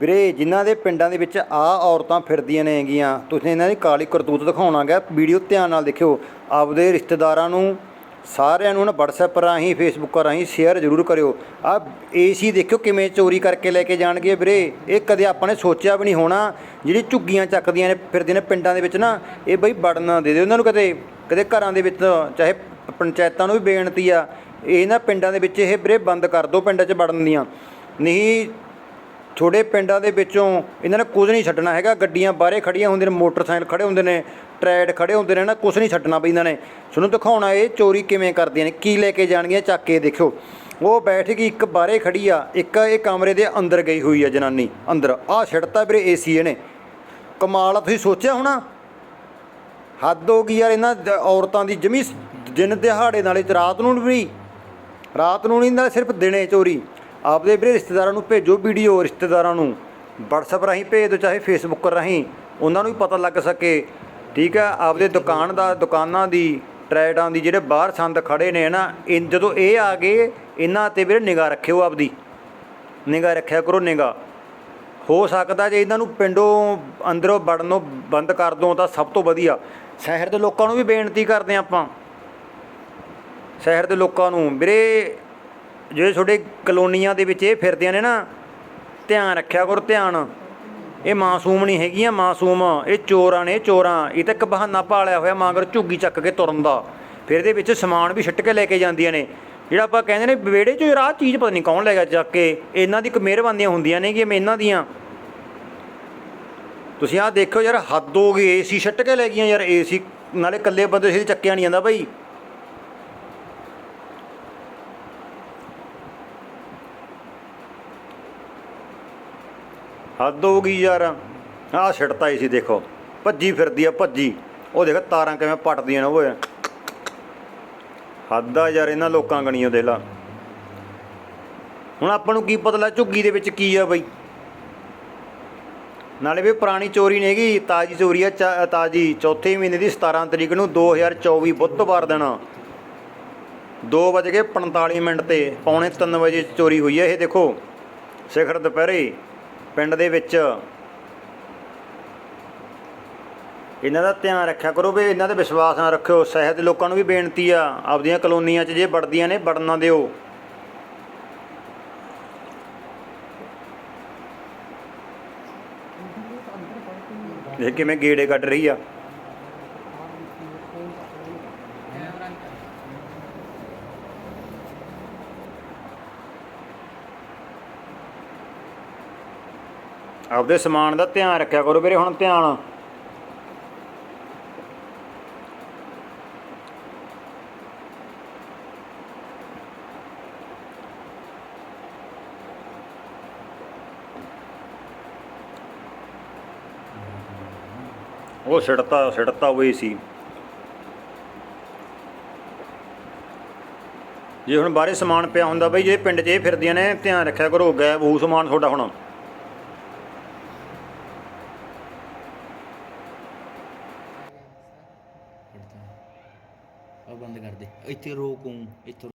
ਵੀਰੇ, ਜਿਨ੍ਹਾਂ ਦੇ ਪਿੰਡਾਂ ਦੇ ਵਿੱਚ ਆ ਔਰਤਾਂ ਫਿਰਦੀਆਂ ਨੇ ਹੈਗੀਆਂ, ਤੁਸੀਂ ਇਹਨਾਂ ਦੀ ਕਾਲੀ ਕਰਤੂਤ ਦਿਖਾਉਣਾਗਾ, ਵੀਡੀਓ ਧਿਆਨ ਨਾਲ ਦੇਖਿਓ। ਆਪਦੇ ਰਿਸ਼ਤੇਦਾਰਾਂ ਨੂੰ, ਸਾਰਿਆਂ ਨੂੰ ਨਾ WhatsApp ਰਾਹੀਂ, Facebook ਰਾਹੀਂ ਸ਼ੇਅਰ ਜ਼ਰੂਰ ਕਰਿਓ। ਆ ਏਸੀ ਦੇਖਿਓ ਕਿਵੇਂ ਚੋਰੀ ਕਰਕੇ ਲੈ ਕੇ ਜਾਣਗੇ ਵੀਰੇ। ਇਹ ਕਦੇ ਆਪਾਂ ਨੇ ਸੋਚਿਆ ਵੀ ਨਹੀਂ ਹੋਣਾ, ਜਿਹੜੀ ਝੁੱਗੀਆਂ ਚੱਕਦੀਆਂ ਨੇ, ਫਿਰਦੀਆਂ ਨੇ ਪਿੰਡਾਂ ਦੇ ਵਿੱਚ ਨਾ, ਇਹ ਬਈ ਵੜਨ ਨਾ ਦੇ ਦਿਓ। ਉਹਨਾਂ ਨੂੰ ਕਦੇ ਕਦੇ ਘਰਾਂ ਦੇ ਵਿੱਚ, ਚਾਹੇ ਪੰਚਾਇਤਾਂ ਨੂੰ ਵੀ ਬੇਨਤੀ ਆ, ਇਹ ਨਾ ਪਿੰਡਾਂ ਦੇ ਵਿੱਚ ਇਹ ਵੀਰੇ ਬੰਦ ਕਰ ਦਿਓ, ਪਿੰਡਾਂ 'ਚ ਵੜਨ ਦੀਆਂ। ਨਹੀਂ ਛੋਟੇ ਪਿੰਡਾਂ ਦੇ ਵਿੱਚੋਂ ਇਹਨਾਂ ਨੇ ਕੁਝ ਨਹੀਂ ਛੱਡਣਾ ਹੈਗਾ। ਗੱਡੀਆਂ ਬਾਹਰੇ ਖੜੀਆਂ ਹੁੰਦੀਆਂ ਨੇ, ਮੋਟਰਸਾਈਕਲ ਖੜੇ ਹੁੰਦੇ ਨੇ, ਟਰੈਡ ਖੜੇ ਹੁੰਦੇ ਨੇ, ਨਾ ਕੁਝ ਨਹੀਂ ਛੱਡਣਾ ਬਈ ਇਹਨਾਂ ਨੇ। ਤੁਹਾਨੂੰ ਦਿਖਾਉਣਾ ਇਹ ਚੋਰੀ ਕਿਵੇਂ ਕਰਦੀਆਂ ਨੇ, ਕੀ ਲੈ ਕੇ ਜਾਣਗੀਆਂ, ਚੱਕ ਕੇ ਦੇਖਿਓ। ਉਹ ਬੈਠ ਗਈ ਇੱਕ ਬਾਹਰੇ ਖੜੀ ਆ, ਇੱਕ ਇਹ ਕਮਰੇ ਦੇ ਅੰਦਰ ਗਈ ਹੋਈ ਆ ਜਨਾਨੀ, ਅੰਦਰ। ਆਹ ਛੱਡਤਾ ਵੀਰੇ ਏਸੀ ਇਹਨੇ। ਕਮਾਲ ਆ, ਤੁਸੀਂ ਸੋਚਿਆ ਹੋਣਾ? ਹੱਦ ਹੋ ਗਈ ਯਾਰ ਇਹਨਾਂ ਔਰਤਾਂ ਦੀ ਜਮੀ ਦਿਨ ਦਿਹਾੜੇ ਨਾਲੇ ਰਾਤ ਨੂੰ ਵੀ। ਰਾਤ ਨੂੰ ਨਹੀਂ ਨਾਲ ਸਿਰਫ ਦਿਨੇ ਚੋਰੀ। ਆਪਦੇ ਵੀਰੇ ਰਿਸ਼ਤੇਦਾਰਾਂ ਨੂੰ ਭੇਜੋ ਵੀਡੀਓ ਰਿਸ਼ਤੇਦਾਰਾਂ ਨੂੰ, WhatsApp ਰਾਹੀਂ ਭੇਜ ਦਿਓ, ਚਾਹੇ Facebook ਰਾਹੀਂ, ਉਹਨਾਂ ਨੂੰ ਵੀ ਪਤਾ ਲੱਗ ਸਕੇ। ਠੀਕ ਹੈ ਆਪਦੇ ਦੁਕਾਨ ਦਾ, ਦੁਕਾਨਾਂ ਦੀ, ਟਰੈਡਾਂ ਦੀ ਜਿਹੜੇ ਬਾਹਰ ਸੰਦ ਖੜੇ ਨੇ ਨਾ ਇਹ ਜਦੋਂ ਇਹ ਆ ਗਏ, ਇਹਨਾਂ ਤੇ ਵੀਰੇ ਨਿਗਾਹ ਰੱਖਿਓ ਆਪਦੀ। ਨਿਗਾਹ ਰੱਖਿਆ ਕਰੋ ਨਿਗਾਹ। ਹੋ ਸਕਦਾ ਜੇ ਇਹਨਾਂ ਨੂੰ ਪਿੰਡੋਂ, ਅੰਦਰੋਂ ਵੜਨੋਂ ਬੰਦ ਕਰ ਦੋ ਤਾਂ ਸਭ ਤੋਂ ਵਧੀਆ। ਸ਼ਹਿਰ ਦੇ ਲੋਕਾਂ ਨੂੰ ਵੀ ਬੇਨਤੀ ਕਰਦੇ ਹਾਂ ਆਪਾਂ। ਸ਼ਹਿਰ ਦੇ ਲੋਕਾਂ ਨੂੰ, ਵੀਰੇ ਜਿਹੜੇ ਤੁਹਾਡੇ ਕਲੋਨੀਆਂ ਦੇ ਵਿੱਚ ਇਹ ਫਿਰਦੀਆਂ ਨੇ ਨਾ ਧਿਆਨ ਰੱਖਿਆ ਕਰੋ, ਧਿਆਨ। ਇਹ ਮਾਸੂਮ ਨਹੀਂ ਹੈਗੀਆਂ, ਮਾਸੂਮ। ਇਹ ਚੋਰਾਂ ਨੇ ਚੋਰਾਂ। ਇਹ ਤਾਂ ਇੱਕ ਬਹਾਨਾ ਭਾਲਿਆ ਹੋਇਆ, ਮਾਂਗਰ ਝੁੱਗੀ ਚੱਕ ਕੇ ਤੁਰਨ ਦਾ। ਫਿਰ ਇਹਦੇ ਵਿੱਚ ਸਮਾਨ ਵੀ ਛਿੱਟ ਕੇ ਲੈ ਕੇ ਜਾਂਦੀਆਂ ਨੇ। ਜਿਹੜਾ ਆਪਾਂ ਕਹਿੰਦੇ ਨੇ, ਵਿਹੜੇ 'ਚੋਂ ਰਾਹ ਚੀਜ਼ ਪਤਾ ਨਹੀਂ ਕੌਣ ਲੈ ਗਿਆ ਚੱਕ ਕੇ। ਇਹਨਾਂ ਦੀ ਇੱਕ ਮਿਹਰਬਾਨੀਆਂ ਹੁੰਦੀਆਂ ਨੇ ਕਿ ਇਹਨਾਂ ਦੀਆਂ। ਤੁਸੀਂ ਆਹ ਦੇਖੋ ਯਾਰ, ਹੱਦ ਹੋ ਗਈ, ਏਸੀ ਛੱਟ ਕੇ ਲੈ ਗਈਆਂ ਯਾਰ, ਏਸੀ। ਨਾਲੇ ਇਕੱਲੇ ਬੰਦੇ ਸੀ ਚੱਕਿਆ ਨਹੀਂ ਜਾਂਦਾ ਭਾਈ ਹੱਦ ਹੋ ਗਈ ਯਾਰ। ਆਹ ਛਿੜਤਾ ਸੀ ਦੇਖੋ। ਭੱਜੀ ਫਿਰਦੀ ਆ, ਭੱਜੀ। ਉਹ ਦੇਖ ਤਾਰਾਂ ਕਿਵੇਂ ਪੱਟਦੀਆਂ ਨੇ ਓਏ। ਹੱਦ ਆ ਯਾਰ ਇਹਨਾਂ ਲੋਕਾਂ ਗਣੀਆਂ ਦੇ ਲਾ। ਹੁਣ ਆਪਾਂ ਨੂੰ ਕੀ ਪਤਾ ਲੱਗ, ਝੁੱਗੀ ਦੇ ਵਿੱਚ ਕੀ ਆ ਬਈ। ਨਾਲੇ ਵੀ ਪੁਰਾਣੀ ਚੋਰੀ ਨਹੀਂ ਹੈਗੀ, ਤਾਜੀ ਚੋਰੀ ਆ, ਚਾ- ਤਾਜੀ। ਚੌਥੇ ਮਹੀਨੇ ਦੀ 17 ਤਰੀਕ ਨੂੰ 2024 ਬੁੱਧਵਾਰ ਦਿਨ। 2:45 ਮਿੰਟ ਤੇ ਪੌਣੇ 3 ਵਜੇ ਚੋਰੀ ਹੋਈ ਹੈ ਇਹ ਦੇਖੋ। ਸਿਖਰ ਦੁਪਹਿਰੇ ਪਿੰਡ ਦੇ ਵਿੱਚ ਇਹਨਾਂ ਦਾ ਧਿਆਨ ਰੱਖਿਆ ਕਰੋ ਵੀ ਇਹਨਾਂ ਤੇ ਵਿਸ਼ਵਾਸ ਨਾ ਰੱਖਿਓ ਸਹਿਤ ਲੋਕਾਂ ਨੂੰ ਵੀ ਬੇਨਤੀ ਆ, ਆਪਦੀਆਂ ਕਲੋਨੀਆਂ 'ਚ ਜੇ ਵੜਦੀਆਂ ਨੇ, ਵੜਨ ਨਾ ਦਿਓ। ਇਹ ਕਿਵੇਂ ਗੇੜੇ ਕੱਢ ਰਹੀ ਆ? ਆਪਦੇ ਸਮਾਨ ਦਾ ਧਿਆਨ ਰੱਖਿਆ ਕਰੋ ਵੀਰੇ, ਹੁਣ ਧਿਆਨ। ਉਹ ਛਿੜਤਾ ਛਿੜਤਾ ਹੋਈ ਸੀ। ਜੇ ਹੁਣ ਬਾਹਰੇ ਸਮਾਨ ਪਿਆ ਹੁੰਦਾ ਬਈ, ਜੇ ਪਿੰਡ 'ਚ ਇਹ ਫਿਰਦੀਆਂ ਨੇ, ਧਿਆਨ ਰੱਖਿਆ ਕਰੋ ਗਾਇਬ ਹੋਊ ਸਮਾਨ ਤੁਹਾਡਾ ਹੁਣ। ਆ ਬੰਦ ਕਰ ਦੇ। ਇੱਥੇ ਰੋਕੂੰ ਇੱਥੇ